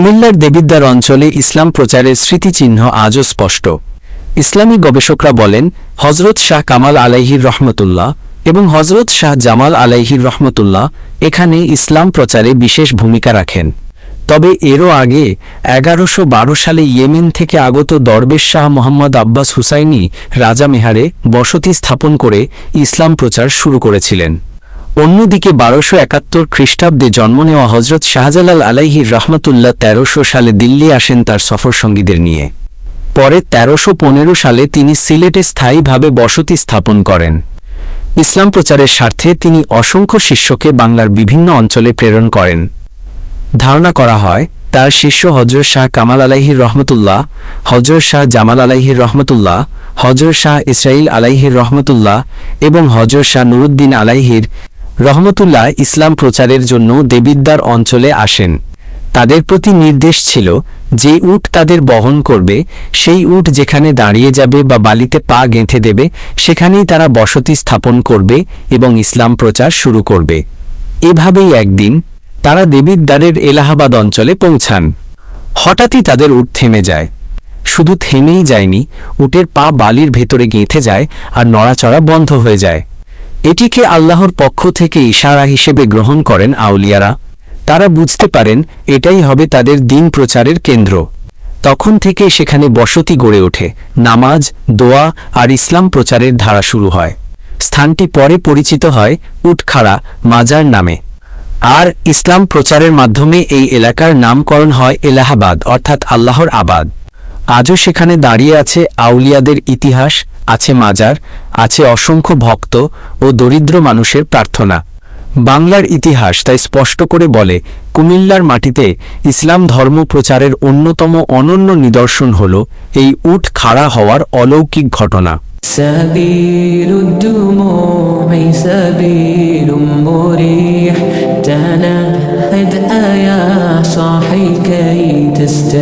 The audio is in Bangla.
কুমিল্লার দেবিদ্বার অঞ্চলে ইসলাম প্রচারের স্মৃতিচিহ্ন আজও স্পষ্ট। ইসলামী গবেষকরা বলেন হজরত শাহ কামাল আলাইহির রহমতুল্লাহ এবং হজরত শাহ জামাল আলাইহির রহমতুল্লাহ এখানে ইসলাম প্রচারে বিশেষ ভূমিকা রাখেন। তবে এরও আগে এগারোশো সালে ইয়েমেন থেকে আগত দরবেশ শাহ মোহাম্মদ আব্বাস হুসাইনি রাজা মেহারে বসতি স্থাপন করে ইসলাম প্রচার শুরু করেছিলেন। অন্যদিকে বারোশো একাত্তর খ্রিস্টাব্দে জন্ম নেওয়া হজরত শাহজালাল আলাইহির রহমতুল্লাহ তেরোশো সালে দিল্লি আসেন তার সফর সঙ্গীদের নিয়ে। পরে তেরোশো পনেরো সালে তিনি সিলেটে স্থায়ীভাবে বসতি স্থাপন করেন। ইসলাম প্রচারের স্বার্থে তিনি অসংখ্য শিষ্যকে বাংলার বিভিন্ন অঞ্চলে প্রেরণ করেন। ধারণা করা হয়, তার শিষ্য হজর শাহ কামাল আলাইহির রহমতুল্লাহ হজরত শাহ জামাল আলাইহির রহমতুল্লাহ হজর শাহ ইসরাইল আলাইহির রহমতুল্লাহ এবং হজর শাহ নুরুদ্দিন আলাইহির রহমতুল্লাহ ইসলাম প্রচারের জন্য দেবিদ্বার অঞ্চলে আসেন। তাদের প্রতি নির্দেশ ছিল, যে উট তাদের বহন করবে, সেই উট যেখানে দাঁড়িয়ে যাবে বা বালিতে পা গেঁথে দেবে, সেখানেই তারা বসতি স্থাপন করবে এবং ইসলাম প্রচার শুরু করবে। এভাবেই একদিন তারা দেবিদ্বারের এলাহাবাদ অঞ্চলে পৌঁছান। হঠাৎই তাদের উট থেমে যায়। শুধু থেমেই যায়নি, উটের পা বালির ভেতরে গেঁথে যায় আর নড়াচড়া বন্ধ হয়ে যায়। এটিকে আল্লাহর পক্ষ থেকে ইশারা হিসেবে গ্রহণ করেন আউলিয়ারা। তারা বুঝতে পারেন, এটাই হবে তাদের দিন প্রচারের কেন্দ্র। তখন থেকে সেখানে বসতি গড়ে ওঠে, নামাজ, দোয়া আর ইসলাম প্রচারের ধারা শুরু হয়। স্থানটি পরে পরিচিত হয় উটখাড়া, মাজার নামে। আর ইসলাম প্রচারের মাধ্যমে এই এলাকার নামকরণ হয় এলাহাবাদ, অর্থাৎ আল্লাহর আবাদ। আজও সেখানে দাঁড়িয়ে আছে আউলিয়াদের ইতিহাস, আছে মাজার আছে অসংখ্য ভক্ত ও দরিদ্র মানুষের প্রার্থনা বাংলার ইতিহাস তাই স্পষ্ট করে বলে কুমিল্লার মাটিতে ইসলাম ধর্ম প্রচারের অন্যতম অনন্য নিদর্শন হল এই উট খাড়া হওয়ার অলৌকিক ঘটনা سبيل الدموع سبيل